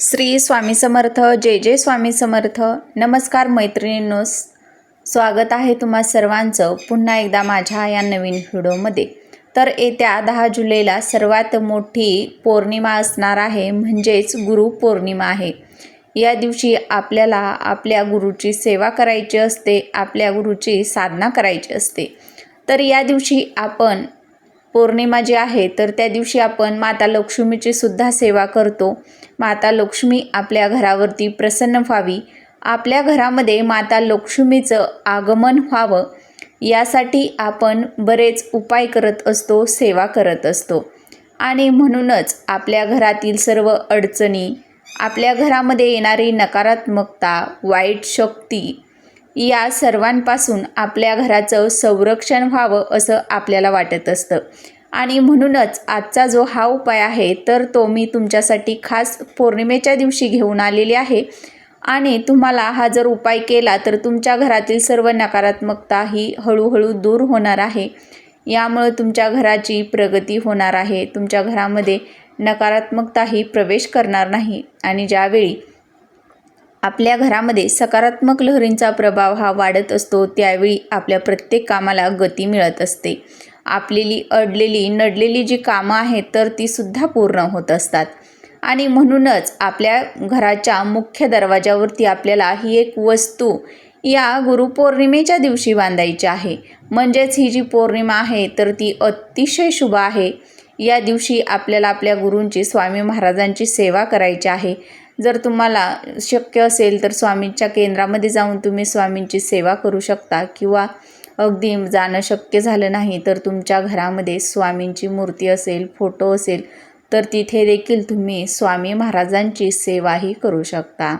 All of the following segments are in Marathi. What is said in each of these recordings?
श्री स्वामी समर्थ जय जय स्वामी समर्थ. नमस्कार मैत्रिणींनो स्वागत आहे तुम्हा सर्वांचं पुन्हा एकदा माझ्या या नवीन व्हिडिओमध्ये. तर येत्या दहा जुलैला सर्वात मोठी पौर्णिमा असणार आहे म्हणजेच गुरुपौर्णिमा आहे. या दिवशी आपल्याला आपल्या गुरुची सेवा करायची असते आपल्या गुरुची साधना करायची असते. तर या दिवशी आपण पौर्णिमा जी आहे तर त्या दिवशी आपण माता लक्ष्मीची सुद्धा सेवा करतो. माता लक्ष्मी आपल्या घरावरती प्रसन्न व्हावी. आपल्या घरामध्ये माता लक्ष्मीचं आगमन व्हावं. यासाठी आपण बरेच उपाय करत असतो सेवा करत असतो. आणि म्हणूनच आपल्या घरातील सर्व अडचणी आपल्या घरामध्ये येणारी नकारात्मकता वाईट शक्ती या सर्वांपासून आपल्या घराचं संरक्षण व्हावं असं आपल्याला वाटत असतं. आणि म्हणूनच आजचा जो हा उपाय आहे तर तो मी तुमच्यासाठी खास पौर्णिमेच्या दिवशी घेऊन आलेली आहे. आणि तुम्हाला हा जर उपाय केला तर तुमच्या घरातील सर्व नकारात्मकता ही हळूहळू दूर होणार आहे. यामुळे तुमच्या घराची प्रगती होणार आहे. तुमच्या घरामध्ये नकारात्मकताही प्रवेश करणार नाही. आणि ज्यावेळी आपल्या घरामध्ये सकारात्मक लहरींचा प्रभाव हा वाढत असतो त्यावेळी आपल्या प्रत्येक कामाला गती मिळत असते. आपलेली अडलेली नडलेली जी कामं आहेत तर ती सुद्धा पूर्ण होत असतात. आणि म्हणूनच आपल्या घराच्या मुख्य दरवाजावरती आपल्याला ही एक वस्तू या गुरुपौर्णिमेच्या दिवशी बांधायची आहे. म्हणजेच ही जी पौर्णिमा आहे तर ती अतिशय शुभ आहे. या दिवशी आपल्याला आपल्या गुरूंची स्वामी महाराजांची सेवा करायची आहे. जर तुम्हाला शक्य असेल तर स्वामींच्या केंद्रामध्ये जाऊन तुम्ही स्वामींची सेवा करू शकता किंवा अगदी जाणं शक्य झालं नाही तर तुमच्या घरामध्ये स्वामींची मूर्ती असेल फोटो असेल तर तिथे देखील तुम्ही स्वामी महाराजांची सेवाही करू शकता.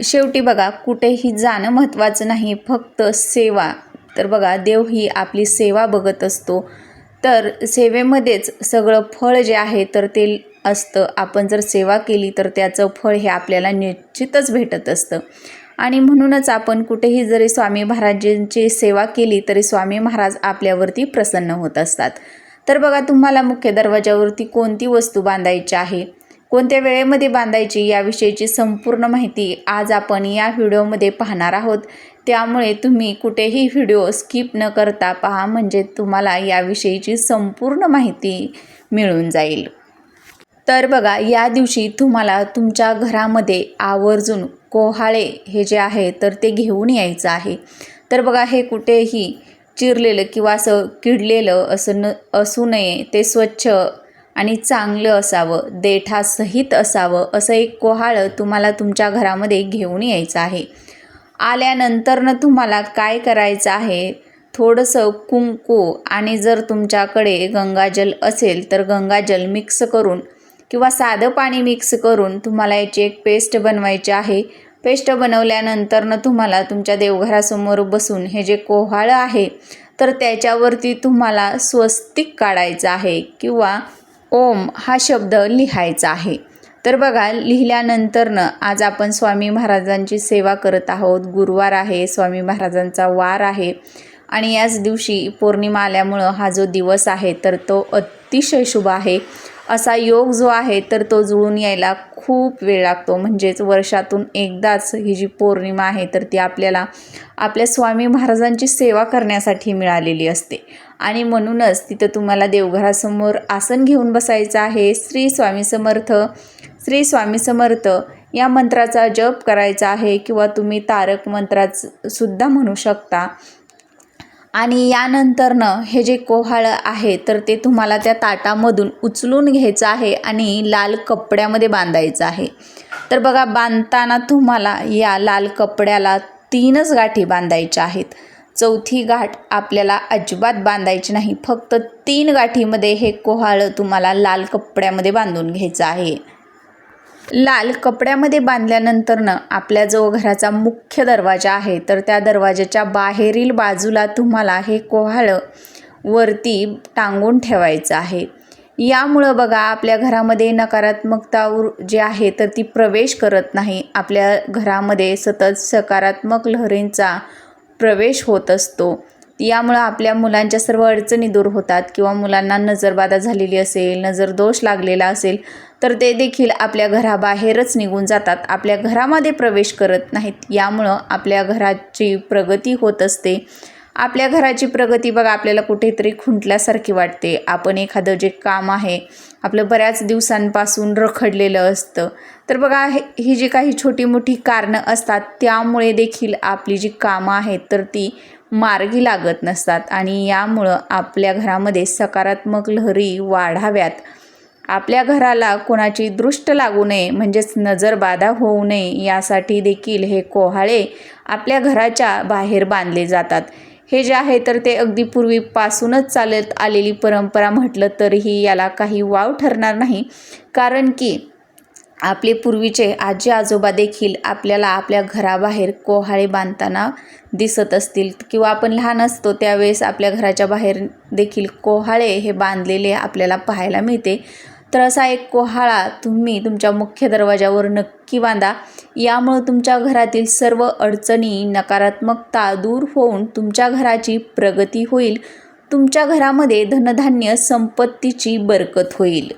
शेवटी बघा कुठेही जाणं महत्त्वाचं नाही फक्त सेवा. तर बघा देव ही आपली सेवा बघत असतो. तर सेवेमध्येच सगळं फळ जे आहे तर ते असतं. आपण जर सेवा केली तर त्याचं फळ हे आपल्याला निश्चितच भेटत असतं. आणि म्हणूनच आपण कुठेही जरी स्वामी महाराजांची सेवा केली तरी स्वामी महाराज आपल्यावरती प्रसन्न होत असतात. तर बघा तुम्हाला मुख्य दरवाजावरती कोणती वस्तू बांधायची आहे? कोणत्या वेळेमध्ये बांधायची याविषयीची संपूर्ण माहिती आज आपण या व्हिडिओमध्ये पाहणार आहोत. त्यामुळे तुम्ही कुठेही व्हिडिओ स्किप न करता पहा म्हणजे तुम्हाला याविषयीची संपूर्ण माहिती मिळून जाईल. तर बघा या दिवशी तुम्हाला तुमच्या घरामध्ये आवर्जून कोहाळे हे जे आहे तर ते घेऊन यायचं आहे. तर बघा हे कुठेही चिरलेलं किंवा असं किडलेलं असं न असू नये. ते स्वच्छ आणि चांगलं असावं देठासहित असावं असं एक कोहाळं तुम्हाला तुमच्या घरामध्ये घेऊन यायचं आहे. आल्यानंतरनं तुम्हाला काय करायचं आहे? थोडंसं कुंकू आणि जर तुमच्याकडे गंगाजल असेल तर गंगाजल मिक्स करून किंवा साधं पाणी मिक्स करून तुम्हाला याची एक पेस्ट बनवायची आहे. पेस्ट बनवल्यानंतरनं तुम्हाला तुमच्या देवघरासमोर बसून हे जे कोहाळं आहे तर त्याच्यावरती तुम्हाला स्वस्तिक काढायचं आहे किंवा ओम हा शब्द लिहायचा आहे. तर बघा लिहिल्यानंतरनं आज आपण स्वामी महाराजांची सेवा करत आहोत. गुरुवार आहे स्वामी महाराजांचा वार आहे. आणि याच दिवशी पौर्णिमा आल्यामुळं हा जो दिवस आहे तर तो अतिशय शुभ आहे. असा योग जो आहे तर तो जुळून यायला खूप वेळ लागतो. म्हणजेच वर्षातून एकदाच ही जी पौर्णिमा आहे तर ती आपल्याला आपल्या स्वामी महाराजांची सेवा करण्यासाठी मिळालेली असते. आणि म्हणूनच तिथं तुम्हाला देवघरासमोर आसन घेऊन बसायचं आहे. श्री स्वामी समर्थ श्री स्वामी समर्थ या मंत्राचा जप करायचा आहे किंवा तुम्ही तारक मंत्राच सुद्धा म्हणू शकता. आणि यानंतरनं हे जे कोहाळं आहे तर ते तुम्हाला त्या ताटामधून उचलून घ्यायचं आहे आणि लाल कपड्यामध्ये बांधायचं आहे. तर बघा बांधताना तुम्हाला या लाल कपड्याला तीनच गाठी बांधायच्या आहेत. चौथी गाठ आपल्याला अजिबात बांधायची नाही. फक्त तीन गाठीमध्ये हे कोहाळं तुम्हाला लाल कपड्यामध्ये बांधून घ्यायचं आहे. लाल कपड्यामध्ये बांधल्यानंतरनं आपल्या जो घराचा मुख्य दरवाजा आहे तर त्या दरवाजाच्या बाहेरील बाजूला तुम्हाला हे कोहाळं वरती टांगून ठेवायचं आहे. यामुळं बघा आपल्या घरामध्ये नकारात्मकता ऊर- जी आहे तर ती प्रवेश करत नाही. आपल्या घरामध्ये सतत सकारात्मक लहरींचा प्रवेश होत असतो. यामुळं आपल्या मुलांच्या सर्व अडचणी दूर होतात किंवा मुलांना नजरबाधा झालेली असेल नजर दोष लागलेला असेल तर ते देखील आपल्या घराबाहेरच निघून जातात. आपल्या घरामध्ये प्रवेश करत नाहीत. यामुळं आपल्या घराची प्रगती होत असते. आपल्या घराची प्रगती बघा आपल्याला कुठेतरी खुंटल्यासारखी वाटते. आपण एखादं जे काम आहे आपलं बऱ्याच दिवसांपासून रखडलेलं असतं. तर बघा हे ही जी काही छोटी मोठी कारणं असतात त्यामुळे देखील आपली जी कामं आहेत तर ती मार्गी लागत नसतात आणि यामुळं आपल्या घरामध्ये सकारात्मक लहरी वाढाव्यात. आपल्या घराला कोणाची दृष्ट लागू नये म्हणजेच नजरबाधा होऊ नये यासाठी देखील हे कोहाळे आपल्या घराच्या बाहेर बांधले जातात. हे जे आहे तर ते अगदी पूर्वीपासूनच चालत आलेली परंपरा म्हटलं तरीही याला काही वाव ठरणार नाही. कारण की आपले पूर्वीचे आजी आजोबा देखील आपल्याला आपल्या घराबाहेर कोहाळे बांधताना दिसत असतील किंवा आपण लहान असतो त्यावेळेस आपल्या घराच्या बाहेर देखील कोहाळे हे बांधलेले आपल्याला पाहायला मिळते. तर असा एक कोहाळा तुम्ही तुमच्या मुख्य दरवाजावर नक्की बांधा. यामुळं तुमच्या घरातील सर्व अडचणी नकारात्मकता दूर होऊन तुमच्या घराची प्रगती होईल. तुमच्या घरामध्ये धनधान्य संपत्तीची बरकत होईल.